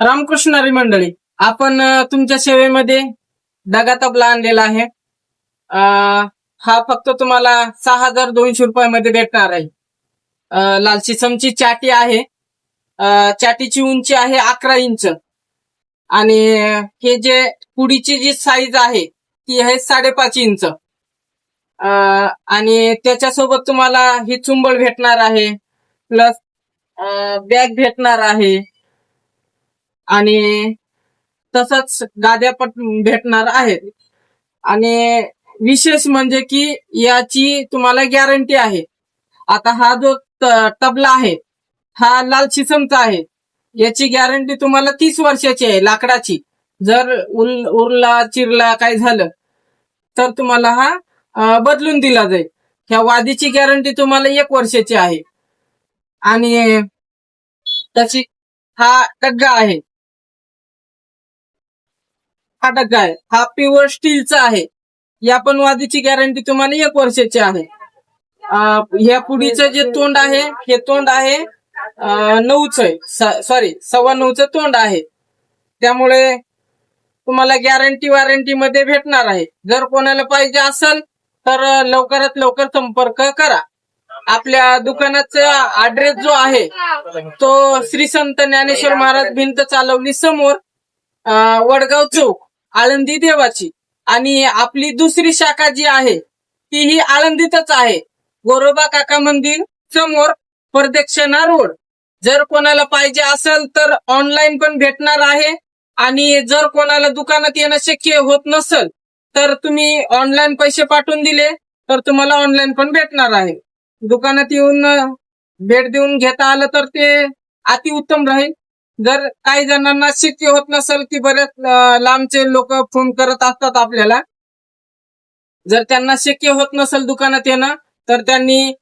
रामकृष्णारी मंडळी आपण तुमच्या सेवेमध्ये दगा तबला आणलेला आहे. हा फक्त तुम्हाला सहा हजार दोनशे रुपयामध्ये भेटणार आहे. लाल सिसमची चाटी आहे. चाटीची उंची आहे अकरा इंच. आणि हे जे पुडीची जी साईज आहे ती आहे साडेपाच इंच. आणि त्याच्यासोबत तुम्हाला ही चुंबळ भेटणार आहे. प्लस बॅग भेटणार आहे. आणि तसंच गाद्या पण भेटणार आहेत. आणि विशेष म्हणजे की याची तुम्हाला गॅरंटी आहे. आता हा जो त- तबला आहे हा लाल शिसमचा आहे. याची गॅरंटी तुम्हाला तीस वर्षाची आहे लाकडाची. जर उल उरला चिरला काय झालं तर तुम्हाला हा बदलून दिला जाईल. ह्या वादीची गॅरंटी तुम्हाला एक वर्षाची आहे. आणि तशी हा डग्गा आहे. हा डग्गा आहे हा प्युअर स्टीलचा आहे. या पण वादीची गॅरंटी तुम्हाला एक वर्षाची आहे. ह्या पुडीचं जे तोंड आहे हे तोंड आहे नऊच आहे. सॉरी सव्वा नऊचं तोंड आहे. त्यामुळे तुम्हाला गॅरंटी वॉरंटी मध्ये भेटणार आहे. जर कोणाला पाहिजे असेल तर लवकरात लवकर संपर्क करा. आपल्या दुकानाचा ऍड्रेस जो आहे तो श्री संत ज्ञानेश्वर महाराज भिंत चालवली समोर वडगाव चौक. आळंदी देवाची. आणि आपली दुसरी शाखा जी आहे ती ही आळंदीतच आहे. गोरोबा काका मंदिर समोर प्रदक्षिणा रोड. जर कोणाला पाहिजे असेल तर ऑनलाईन पण भेटणार आहे. आणि जर कोणाला दुकानात येणं शक्य होत नसेल तर तुम्ही ऑनलाईन पैसे पाठवून दिले तर तुम्हाला ऑनलाईन पण भेटणार आहे. दुकानात येऊन भेट देऊन घेता आलं तर ते अतिउत्तम राहील. जर काही जणांना शक्य होत नसेल की बरेच लांबचे लोक फोन करत असतात आपल्याला जर त्यांना शक्य होत नसेल दुकानात येणं तर त्यांनी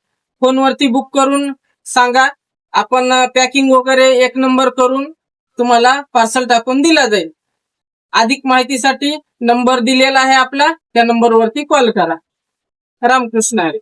फोनवरती बुक करून सांगा. आपण पॅकिंग वगैरे एक नंबर करून तुम्हाला पार्सल टाकून दिला जाईल. अधिक माहितीसाठी नंबर दिलेला आहे आपला त्या नंबरवरती कॉल करा. रामकृष्ण हरी.